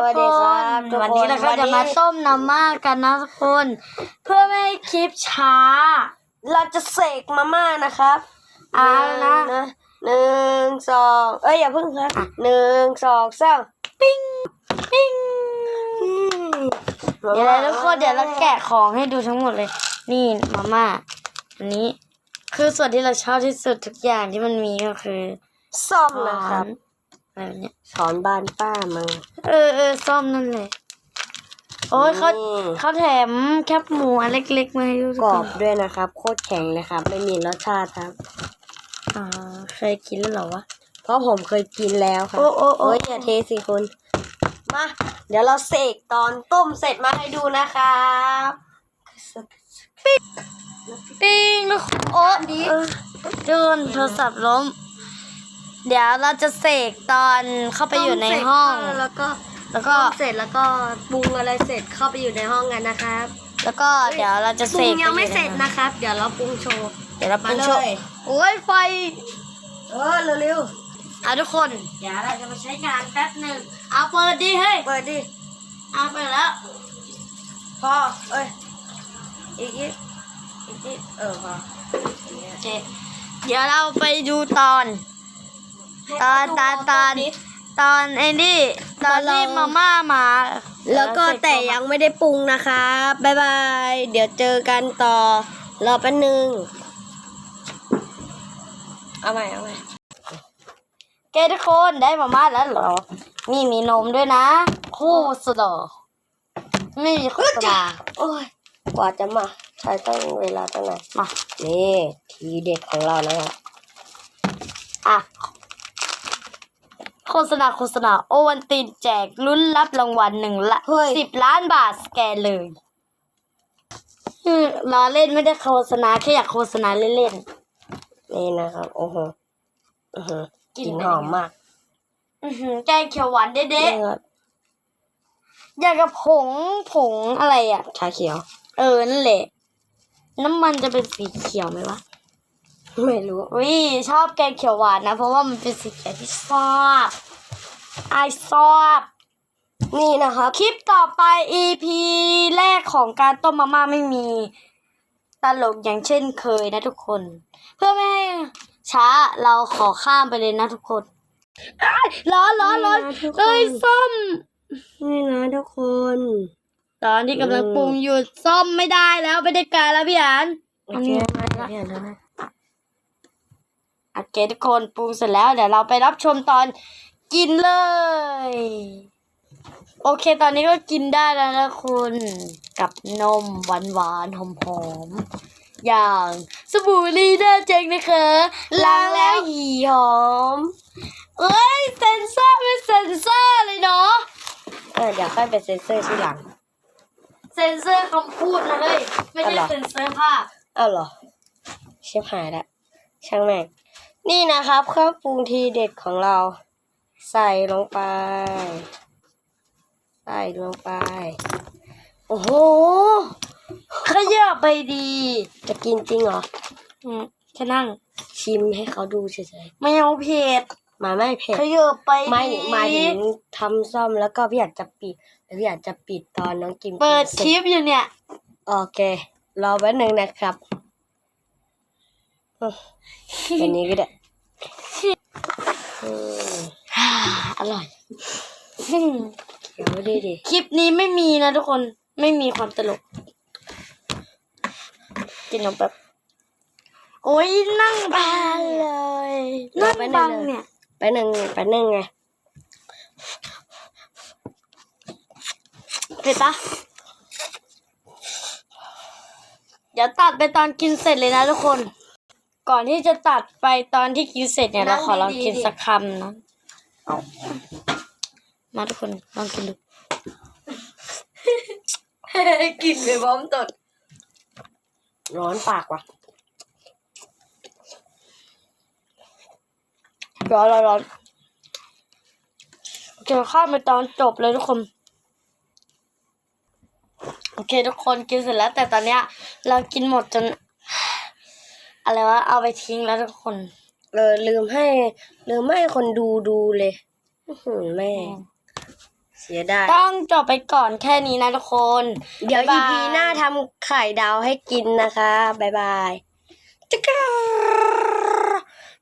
ทุกสวัสคดีครับนทุกคน วันนี้เราก็วันนี้จะมาต้มน้ำม่ากันนะทุกคน เพื่อไม่ให้คลิปช้า เราจะเสกมาม่านะครับเอานะหงหนึ่งสองเอ้ยอย่าเพิ่งครับหนึ่งสองสามปิ้งปิ้งอืมเดี๋ยวนะทุกคนเดี๋ยวเราแกะของให้ดูทั้งหมดเลย นี่มาม่าอันนี้ คือส่วนที่เราชอบที่สุดทุกอย่างที่มันมีก็คือซ่อมช้อนะครับน อะไรแบบเนี้ยช้อนบ้านป้ามึงเออเออซ่อมนั่นเลยโอ้ยเขานี่เขาแถมแคบหมูอันเล็กๆมาให้ดูทุกกรคอนบด้วยนะครับ โคตรแข็งเลยครับ ไม่มีรสชาติครับอ่าเคยกินแล้วเหรอวะเพราะผมเคยกินแล้วครับโอ้โอ้โอ้ยอย่าเทสิคุณมาเดี๋ยวเราเสกตอนต้มเสร็จมาให้ดูนะครับปิ้งลูกโอ้ดีโดนโทรศัพท์ล้ม เดี๋ยวเราจะเสกตอนเข้าไปอยู่ในห้อง แล้วก็แล้วก็เสร็จแล้วก็ปรุงอะไรเสร็จเข้าไปอยู่ในห้องกันนะครับ แล้วก็เดี๋ยวเราจะปเสรุงกยังไม่ปอเสร็จในนะครับ เดี๋ยวเราปรุงโชว์เดี๋ยวเราปรุงมาเลยโชว์โอ้ยไฟเออเร็วอะทุกคน เดี๋ยวเราจะมาใช้งานแป๊บหนึ่งเอาเปิดดิเฮ้ยๆเปิดดิเอาเปิดแล้วพอเอ้ยอีกนิดอีกนิดเออพอโอเคเดี๋ยวเราไปดูตอน ตอนตอนตอนตอนไอ้นี่ตอนที่มาม่ามา แล้วก็แต่ยังไม่ได้ปรุงนะครับบ๊ายบาย เดี๋ยวเจอกันต่อ รอแป๊บนึง เอาใหม่เอาใหม่แกทุกคนได้มาม่าแล้วเหรอนี่มีนมด้วยนะ คู่สุดหรอไม่มีโฆษณาโอ้ยกว่าจะมาใช้ต้องเวลาตั้งนานมา นี่ ทีเด็ดของเรานะครับอะ โฆษณาโฆษณาโอวันตินแจกลุ้นรับรางวัลหนึ่งละเฮ้ยสิบล้านบาทสแกนเลยอืมล้อเล่นไม่ได้โฆษณาแค่อยากโฆษณาเล่นนี่นะครับ โอ้โหอือหือกิกนลิ่นไปหอมมากๆอื้อหือแกงเขียวหวานเด๊ะนี่ครับๆอย่างกับผงผงอะไรอะ ชาเขียว เออ นั่นแหละ น้ำมันจะเป็นสีเขียวไหมวะ ไม่รู้วิชอบแกงเขียวหวานนะ เพราะว่ามันเป็นสีเขียวที่ชอบไอชอบนี่นะครับ คลิปต่อไป EP แรกของการต้มมาม่าไม่มีตลกอย่างเช่นเคยนะทุกคน เพื่อไม่ให้ช้าเราขอข้ามไปเลยนะทุกคนอ้ายร้อนร้อนร้อนนี่นะทุกคนเอ้ยส้มนี่นะทุกคน ตอนที่กำลังอืมปรุงอยู่ส้มไม่ได้แล้วไม่ได้การแล้วพี่อันโออันเคนี้ไม่มาได้ละเดี๋ยวนะโอเคทุกคนปรุงเสร็จแล้วเดี๋ยวเราไปรับชมตอนกินเลย โอเคตอนนี้ก็กินได้แล้วนะคุณกับนมหวานหวานๆหอมหอมๆอย่างสบู่ลีเดอร์เจงนะคะล้างแล้วหีหอม เอ้ยเซนเซอร์เป็นเซนเซอร์เลยเนาะเออเดี๋ยวค่อยไปเซ็นเซอร์ทีหลัง เซนเซอร์คำพูดนะเฮ้ยไม่ใช่อะไรเซนเซอร์ภาพอ้าวเหรอเชฟหายละช่างแม่ง นี่นะครับเครื่องปรุงทีเด็ดของเรา ใส่ลงไป ใส่ลงไป โอ้โหขยับไปดี จะกินจริงเหรอ อืมแค่นั่งชิมให้เขาดูเฉยไม่เอาเผ็ดๆมาไม่เผ็ดขยับไปไม่ดีหมายถึงทำซ่อมแล้วก็พี่อยากจะปิดแล้วพี่อยากจะปิดตอนน้องกิมเปิดกินคเสร็ลิจปอยู่เนี่ย โอเค รอแป๊บนึงนะครับ อืมแบบนี้ก็ได้อืมอร่อยเดี๋ยวดีดิคลิปนี้ไม่มีนะทุกคนไม่มีความตลก กินนมแบบโอ้ยนั่งบังเลยนั่งบังเนี่ยแป๊บนึงแป๊บนึงไงเผ็ดปะเดี๋ยวตัดไปตอนกินเสร็จเลยนะทุกคน ก่อนที่จะตัดไปตอนที่กินเสร็จเนี่ยเราขอลองกินสักคำนะเอามาทุกคนลองกินดูกินไปพร้อมตดร้อนปากว่ะร้อนร้อนร้อนโอเคข้ามไปตอนจบเลยทุกคนโอเคทุกคนกินเสร็จแล้ว แต่ตอนเนี้ย เรากินหมดจน อะไรวะเอาไปทิ้งแล้วทุกคน เออลืมให้ลืมไม่ให้คนดูดูเลยอื้อหือแม่ เสีเสียได้ต้องจบไปก่อนแค่นี้นะทุกคน เดี๋ยวบ๊า EP ยบายหน้าทำไข่ดาวให้กินนะคะบายบายจ๊กกะ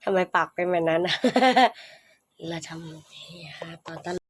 ทำไมปากเป็นแบบนั้นนะเราทำนี่ค่ะตอนตลก